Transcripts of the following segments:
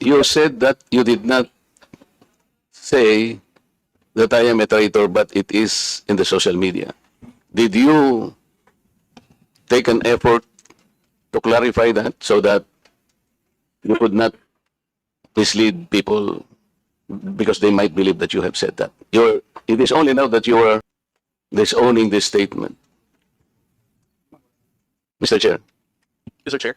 you said that you did not say that I am a traitor, but it is in the social media. Did you take an effort to clarify that so that you could not mislead people because they might believe that you have said that? You're, it is only now that you are disowning this statement. Mr. Chair. Mr. Chair.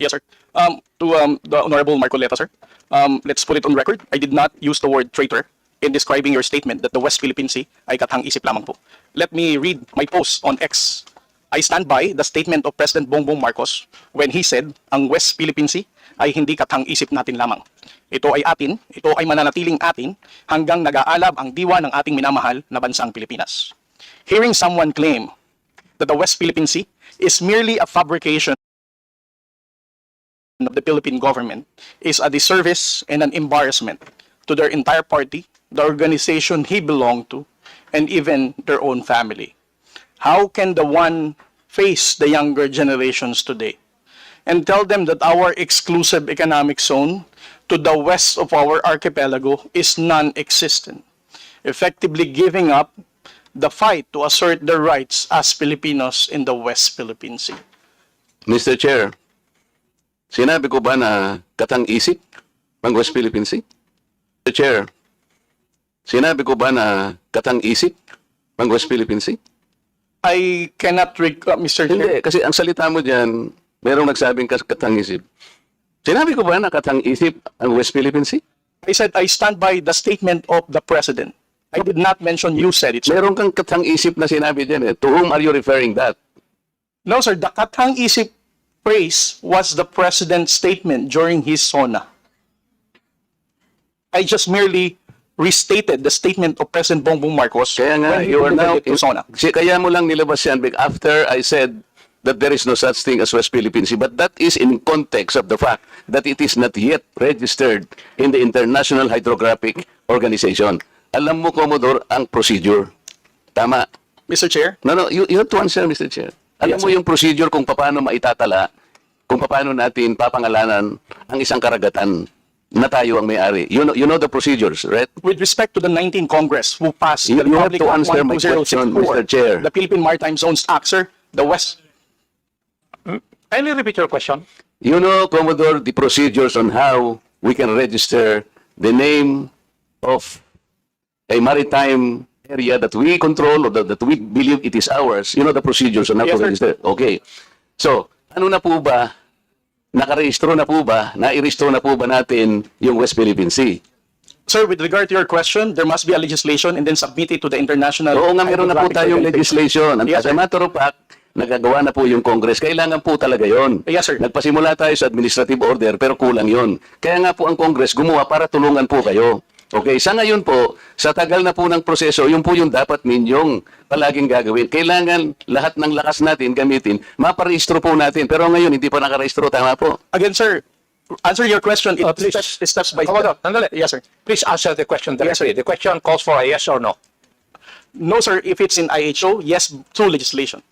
Yes, sir. Um, to um, the Honorable Marcoleta, sir. Um, let's put it on record. I did not use the word traitor in describing your statement that the West Philippine Sea ay katang isip lamang po. Let me read my post on X. I stand by the statement of President Bongbong Marcos when he said ang West Philippine Sea ay hindi katang isip natin lamang. Ito ay atin, ito ay mananatiling atin hanggang nag-aalab ang diwa ng ating minamahal na bansang Pilipinas. Hearing someone claim that the West Philippine Sea is merely a fabrication of the Philippine government is a disservice and an embarrassment to their entire party, the organization he belonged to, and even their own family. How can the one face the younger generations today and tell them that our exclusive economic zone to the west of our archipelago is non-existent, effectively giving up the fight to assert their rights as Filipinos in the West Philippine Sea? Mr. Chair, sinabi ko ba na katang isip ng West Philippine Sea? Mr. Chair, sinabi ko ba na katang isip ng West Philippine Sea? I cannot recall, Mr. Chair. Hindi, kasi ang salita mo dyan, merong nagsabing kas- katang isip. Sinabi ko ba na katang isip ang West Philippine Sea? I said I stand by the statement of the president. I did not mention you said it. Sir. Meron kang katang isip na sinabi dyan eh. To whom are you referring that? No, sir. The katang isip phrase was the president's statement during his SONA. I just merely restated the statement of President Bongbong Marcos Kaya nga, you are now... SONA. Si- Kaya mo lang nilabas yan bec- after I said that there is no such thing as West Philippine Sea. But that is in context of the fact that it is not yet registered in the International Hydrographic Organization. Alam mo, Commodore, ang procedure. Tama. Mr. Chair, No, no, you, you have to answer, Mr. Chair. Alam Yes, mo yung procedure kung paano maitatala, kung paano natin papangalanan ang isang karagatan na tayo ang may-ari. You know, you know the procedures, right? with respect to the 19 Congress who passed You- the you have Republic to Act answer my question, 12064, Mr. Chair. the Philippine Maritime Zones Act, sir, the West Kindly repeat your question. You know, Commodore, the procedures on how we can register the name of a maritime area that we control or that, that we believe it is ours. You know the procedures on how Yes, to sir. register. Okay. So, ano na po ba? Nakarehistro na po ba? Nairehistro na po ba natin yung West Philippine Sea? Sir, with regard to your question, there must be a legislation and then submit it to the international. Oo nga, meron na po tayong legislation. And Yes, as a matter of fact, nagagawa na po yung Congress. Kailangan po talaga yon. Yes, sir. Nagpasimula tayo sa administrative order pero kulang yon. Kaya nga po ang Congress gumawa para tulungan po kayo. Okay, sa ngayon po, sa tagal na po ng proseso, yun po yung dapat ninyong palaging gagawin. Kailangan lahat ng lakas natin gamitin, maparehistro po natin. Pero ngayon, hindi pa nakarehistro, tama po. Again, sir, answer your question. It Uh, please. steps, it steps by Commodore, step. sandali. Yes, sir. Please answer the question Yes, directly. the question calls for a yes or no. No, sir. If it's in IHO, yes, through legislation.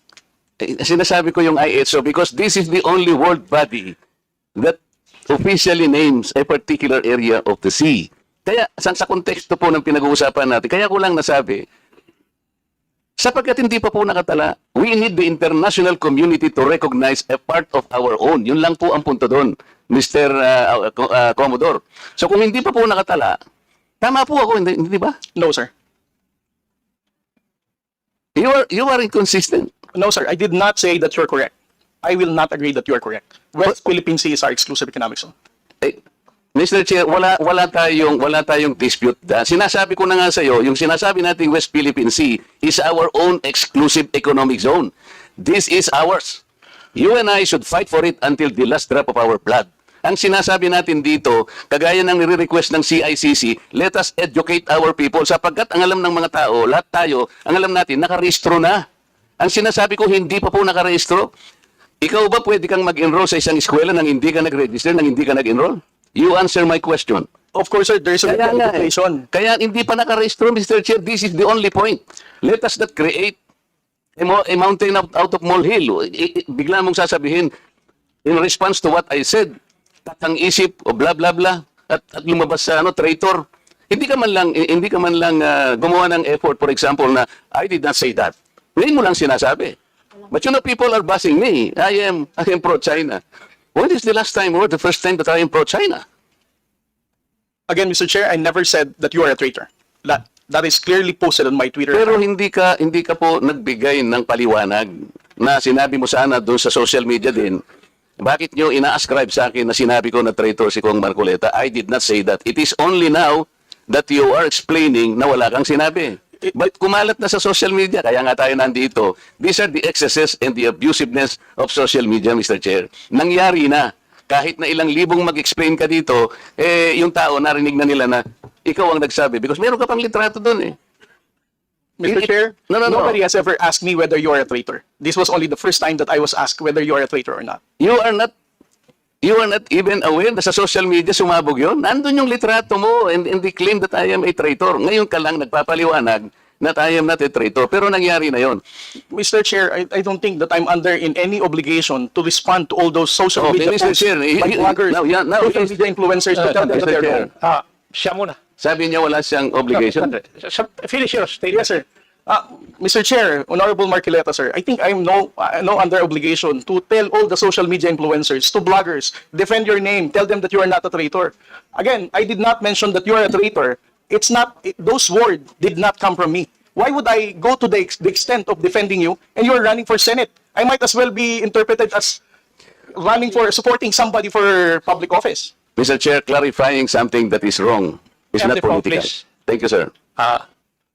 Eh, sinasabi ko yung IHO because this is the only world body that officially names a particular area of the sea. Kaya sa, sa konteksto po ng pinag-uusapan natin, kaya ko lang nasabi, sapagkat hindi pa po nakatala, we need the international community to recognize a part of our own. Yun lang po ang punto doon, Mr. uh, Co- uh, Commodore. So kung hindi pa po nakatala, tama po ako, hindi, hindi ba? No, sir. You are, you are inconsistent. No, sir. I did not say that you're correct. I will not agree that you are correct. West Philippine Sea is our exclusive economic zone. Mr. Chair, wala wala tayong wala tayong dispute. da. Sinasabi ko na nga sa iyo, yung sinasabi nating West Philippine Sea is our own exclusive economic zone. This is ours. You and I should fight for it until the last drop of our blood. Ang sinasabi natin dito, kagaya ng nire-request ng CICC, let us educate our people sapagkat ang alam ng mga tao, lahat tayo, ang alam natin, nakarehistro na. Ang sinasabi ko, hindi pa po nakarehistro. Ikaw ba pwede kang mag-enroll sa isang eskwela nang hindi ka nag-register, nang hindi ka nag-enroll? You answer my question. Of course, sir. There is a Kaya nga eh. Kaya hindi pa nakarehistro, Mr. Chair. This is the only point. Let us not create a, mo- a mountain out, out of molehill. I- I- bigla mong sasabihin, in response to what I said, katang isip o bla bla bla at, at lumabas sa ano traitor. Hindi ka man lang hindi ka man lang ah, gumawa ng effort for example na I did not say that. Ngayon mo lang sinasabi. But you know people are bashing me. I am I am pro China. When is the last time or the first time that I am pro China? Again, Mr. Chair, I never said that you are a traitor. That, that is clearly posted on my Twitter. Pero account. hindi ka hindi ka po nagbigay ng paliwanag na sinabi mo sana doon sa social media din. Bakit nyo ina-ascribe sa akin na sinabi ko na traitor si Kong Marcoleta? I did not say that. It is only now that you are explaining na wala kang sinabi. But kumalat na sa social media, kaya nga tayo nandito. These are the excesses and the abusiveness of social media, Mr. Chair. Nangyari na. Kahit na ilang libong mag-explain ka dito, eh, yung tao narinig na nila na ikaw ang nagsabi. Because meron ka pang litrato doon eh. Mr. it- Chair, No, no, no. nobody has ever asked me whether you are a traitor. This was only the first time that I was asked whether you are a traitor or not. You are not you are not even aware na sa social media sumabog yon. Nandun yung litrato mo and, and they claim that I am a traitor. Ngayon ka lang nagpapaliwanag that I am not a traitor. Pero nangyari na yon. Mr. Chair, I, I don't think that I'm under in any obligation to respond to all those social Okay, media Mr. posts Chair, by you- bloggers, now, yeah, now, social media influencers to tell them Mr. that they're Chair. wrong. Ah, siya muna. Sabi niya wala siyang obligation. Finish your statement. Yes, sir. Uh, Mr. Chair, Honorable Marquileta, sir, I think I'm no uh, no under obligation to tell all the social media influencers, to bloggers, defend your name, tell them that you are not a traitor. Again, I did not mention that you are a traitor. It's not it, those words did not come from me. Why would I go to the, ex- the extent of defending you and you are running for Senate? I might as well be interpreted as running for supporting somebody for public office. Mr. Chair, clarifying something that is wrong is not political. please. Thank you, sir. Ah,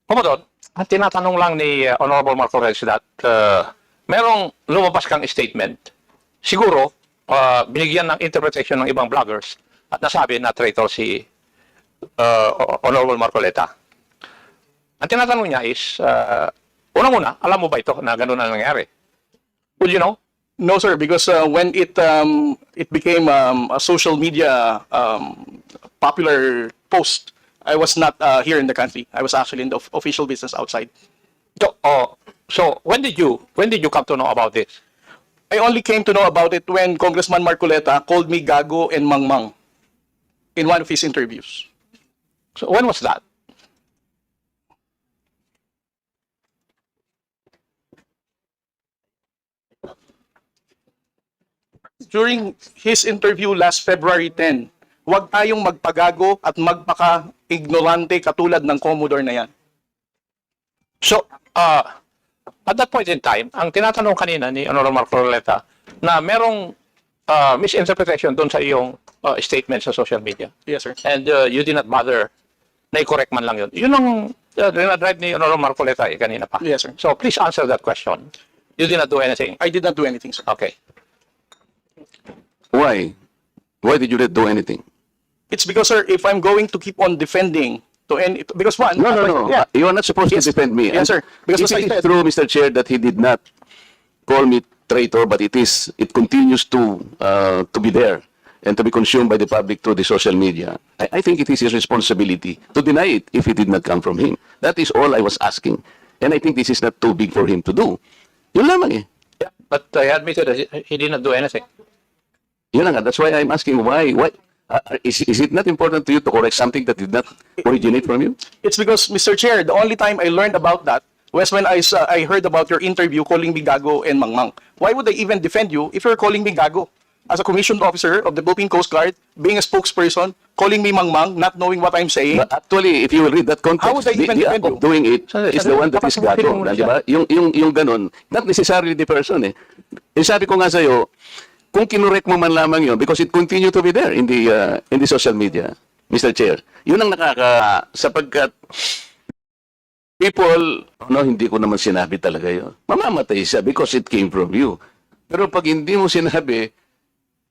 Commodore, ang tinatanong lang ni uh, Honorable Marco Reyes that uh, merong lumabas kang statement, siguro uh, binigyan ng interpretation ng ibang vloggers at nasabi na traitor si uh, Honorable Marcoleta. Ang tinatanong niya is, uh, unang-una, alam mo ba ito na ganun ang nangyari? Would you know? No, sir, because uh, when it um, it became um, a social media um, popular post, I was not uh, here in the country. I was actually in the official business outside. So, oh, so when did you when did you come to know about this? I only came to know about it when Congressman Marcoleta called me Gago and Mangmang in one of his interviews. So when was that? During his interview last February 10, huwag tayong magpagago at magpaka-ignorante katulad ng Commodore na yan. So, uh, at that point in time, ang tinatanong kanina ni Honorable Marco Roleta na merong uh, misinterpretation doon sa iyong uh, statement sa social media. Yes, sir. And uh, you did not bother na i-correct man lang yun. Yun ang uh, dinadrive ni Honorable Marco Roleta eh, kanina pa. Yes, sir. So, please answer that question. You did not do anything. I did not do anything, sir. Okay. Why? Why did you not do anything? It's because, sir, if I'm going to keep on defending to any, because one, No, no, no. Yeah. You are not supposed Yes. to defend me. Yes, sir. Because as I it is said- true, Mr. Chair, that he did not call me traitor, but it is, it continues to uh, to be there and to be consumed by the public through the social media. I, I think it is his responsibility to deny it if it did not come from him. That is all I was asking. And I think this is not too big for him to do. Yun lamang eh. Yeah, but uh, he admitted that he, he did not do anything. Yun lang nga. That's why I'm asking why. Why? Uh, is, is it not important to you to correct something that did not originate from you? It's because, Mr. Chair, the only time I learned about that was when I, saw, I heard about your interview calling me Gago and Mangmang. Why would I even defend you if you're calling me Gago? As a commissioned officer of the Philippine Coast Guard, being a spokesperson, calling me Mangmang, not knowing what I'm saying. But actually, if you will read that context, How would I the, even the defend act you? of doing it Sandali, is the sandali. one that is gago. Di ba? Yung, yung, yung ganun, not necessarily the person eh. Eh, sabi ko nga sa'yo, kung kinorek mo man lamang yun, because it continue to be there in the, uh, in the social media, Mr. Chair. Yun ang nakaka, sapagkat people, no, hindi ko naman sinabi talaga yun. Mamamatay siya because it came from you. Pero pag hindi mo sinabi,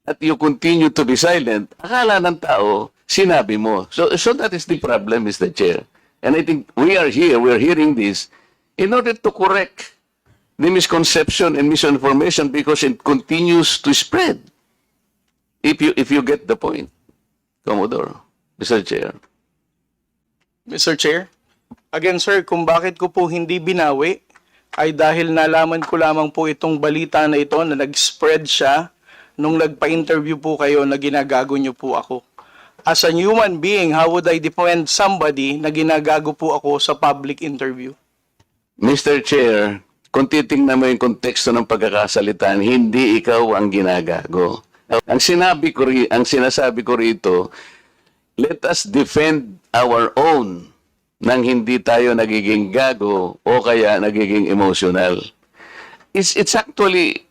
at you continue to be silent, akala ng tao, sinabi mo. So, so that is the problem, Mr. Chair. And I think we are here, we are hearing this in order to correct the misconception and misinformation because it continues to spread. If you if you get the point, Commodore, Mr. Chair. Mr. Chair, again sir, kung bakit ko po hindi binawi ay dahil nalaman ko lamang po itong balita na ito na nag-spread siya nung nagpa-interview po kayo na ginagago niyo po ako. As a human being, how would I defend somebody na ginagago po ako sa public interview? Mr. Chair, kung titingnan mo yung konteksto ng pagkakasalitan, hindi ikaw ang ginagago. Ang sinabi ko ri, ang sinasabi ko rito, let us defend our own nang hindi tayo nagiging gago o kaya nagiging emotional. It's, it's actually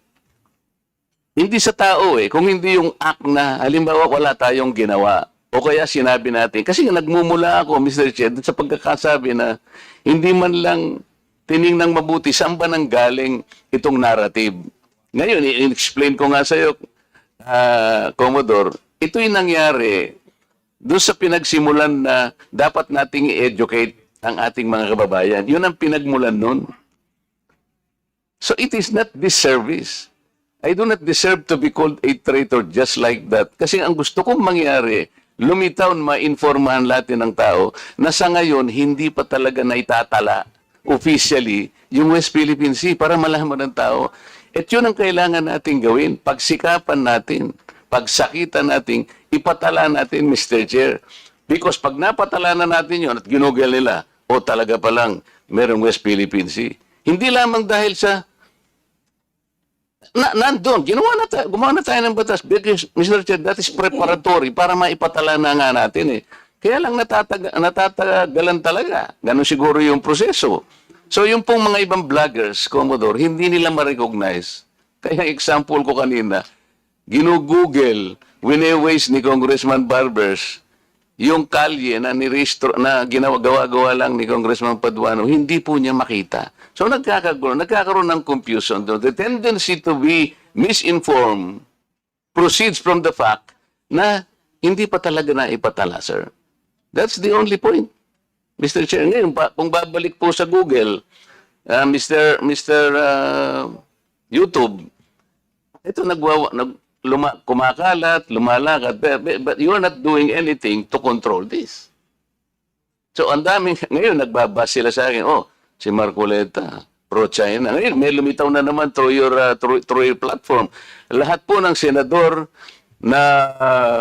hindi sa tao eh. Kung hindi yung act na, halimbawa wala tayong ginawa. O kaya sinabi natin, kasi nagmumula ako, Mr. Dun sa pagkakasabi na hindi man lang tiningnang mabuti, saan ba nang galing itong narrative? Ngayon, i-explain ko nga sa iyo, ah, Commodore, ito yung nangyari doon sa pinagsimulan na dapat nating i-educate ang ating mga kababayan. Yun ang pinagmulan nun. So it is not disservice. I do not deserve to be called a traitor just like that. Kasi ang gusto kong mangyari, lumitaw ma-informahan natin ng tao na sa ngayon, hindi pa talaga naitatala officially yung West Philippine Sea para malaman ng tao. At yun ang kailangan natin gawin. Pagsikapan natin, pagsakitan natin, ipatala natin, Mr. Chair. Because pag napatala na natin yun at ginugel nila, o talaga palang merong West Philippine Sea. Hindi lamang dahil sa na, nandun, ginawa na tayo, gumawa na tayo ng batas. Because, Mr. Chair, that is preparatory para maipatala na nga natin eh. Kaya lang natatag natatagalan talaga. Ganon siguro yung proseso. So yung pong mga ibang vloggers, Commodore, hindi nila ma-recognize. Kaya example ko kanina, ginugoogle, wineways ni Congressman Barbers, yung kalye na nirestro na ginagawa-gawa lang ni Congressman Paduano, hindi po niya makita. So nagkakagulo, nagkakaroon ng confusion. The tendency to be misinformed proceeds from the fact na hindi pa talaga na ipatala, sir. That's the only point. Mr. Chair, ngayon, kung babalik po sa Google, uh, Mr. Mr. uh, YouTube, ito nagwawa, nag, luma, kumakalat, lumalakad, but, but- but you are not doing anything to control this. So, ang daming, ngayon, nagbabas sila sa akin, oh, si Marcoleta, pro-China. Ngayon, may lumitaw na naman through your, uh, through, through your platform. Lahat po ng senador na uh,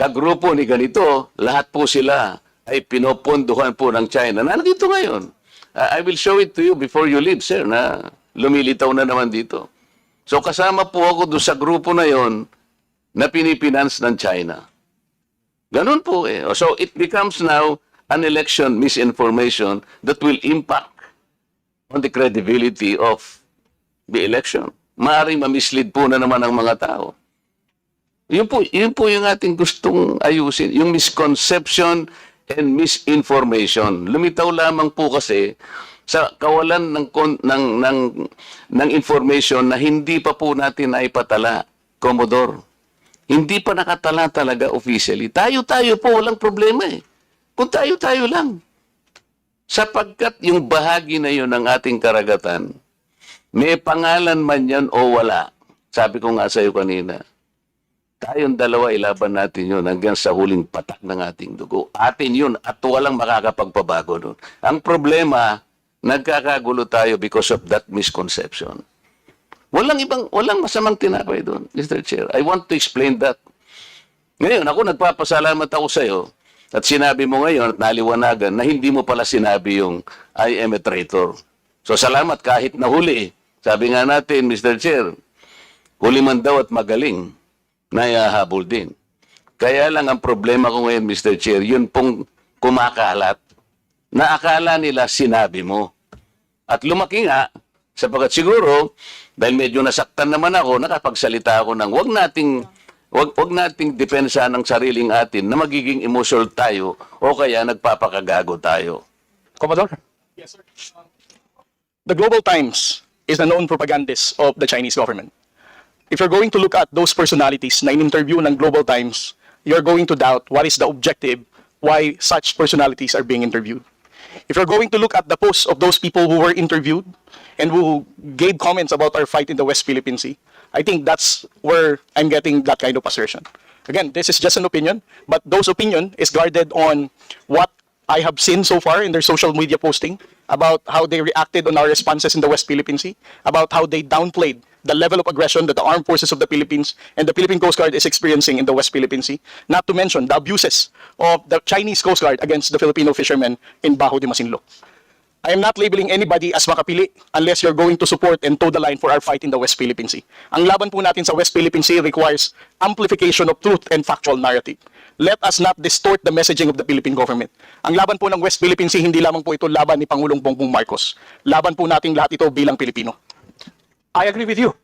kagrupo ni ganito, lahat po sila ay pinopondohan po ng China. Nandito ngayon. I will show it to you before you leave, sir, na lumilitaw na naman dito. So kasama po ako doon sa grupo na yon na pinipinance ng China. Ganun po eh. So it becomes now an election misinformation that will impact on the credibility of the election. Maaring mamislead po na naman ang mga tao. Yun po, yun po yung ating gustong ayusin, yung misconception and misinformation. Lumitaw lamang po kasi sa kawalan ng ng ng ng information na hindi pa po natin naipatala, Commodore. Hindi pa nakatala talaga officially. Tayo-tayo po, walang problema eh. Kung tayo-tayo lang. Sapagkat yung bahagi na yun ng ating karagatan, may pangalan man yan o wala. Sabi ko nga sa iyo kanina, tayong dalawa ilaban natin yun hanggang sa huling patak ng ating dugo. Atin yun at walang makakapagpabago nun. Ang problema, nagkakagulo tayo because of that misconception. Walang ibang, walang masamang tinapay doon, Mr. Chair. I want to explain that. Ngayon, ako nagpapasalamat ako sa iyo at sinabi mo ngayon at naliwanagan na hindi mo pala sinabi yung I am a traitor. So salamat kahit nahuli. Sabi nga natin, Mr. Chair, huli man daw at magaling, nayahabol din. Kaya lang ang problema ko ngayon, Mr. Chair, yun pong kumakalat na akala nila sinabi mo. At lumaki nga, sapagkat siguro, dahil medyo nasaktan naman ako, nakapagsalita ako ng wag nating wag, wag nating depensa ng sariling atin na magiging emotional tayo o kaya nagpapakagago tayo. Commodore? The Global Times is the known propagandist of the Chinese government. If you're going to look at those personalities na in-interview ng Global Times, you're going to doubt what is the objective why such personalities are being interviewed. If you're going to look at the posts of those people who were interviewed and who gave comments about our fight in the West Philippine Sea, I think that's where I'm getting that kind of assertion. Again, this is just an opinion, but those opinion is guarded on what I have seen so far in their social media posting about how they reacted on our responses in the West Philippine Sea, about how they downplayed the level of aggression that the armed forces of the Philippines and the Philippine Coast Guard is experiencing in the West Philippine Sea, not to mention the abuses of the Chinese Coast Guard against the Filipino fishermen in Bajo de Masinloc. I am not labeling anybody as makapili unless you're going to support and toe the line for our fight in the West Philippine Sea. Ang laban po natin sa West Philippine Sea requires amplification of truth and factual narrative. Let us not distort the messaging of the Philippine government. Ang laban po ng West Philippine Sea, hindi lamang po ito laban ni Pangulong Bongbong Marcos. Laban po nating lahat ito bilang Pilipino. I agree with you.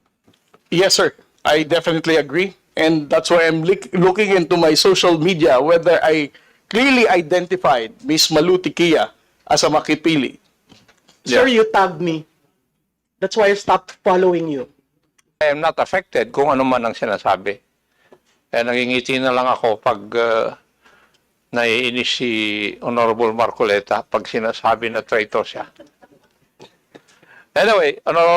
Yes, sir. I definitely agree. And that's why I'm looking into my social media whether I clearly identified Miss Maluti Kia as a makipili. Sir, you tagged me. That's why I stopped following you. I am not affected kung ano man ang sinasabi. Eh, nangingiti na lang ako pag uh, naiinis si Honorable Marcoleta pag sinasabi na traitor siya. Anyway, Honorable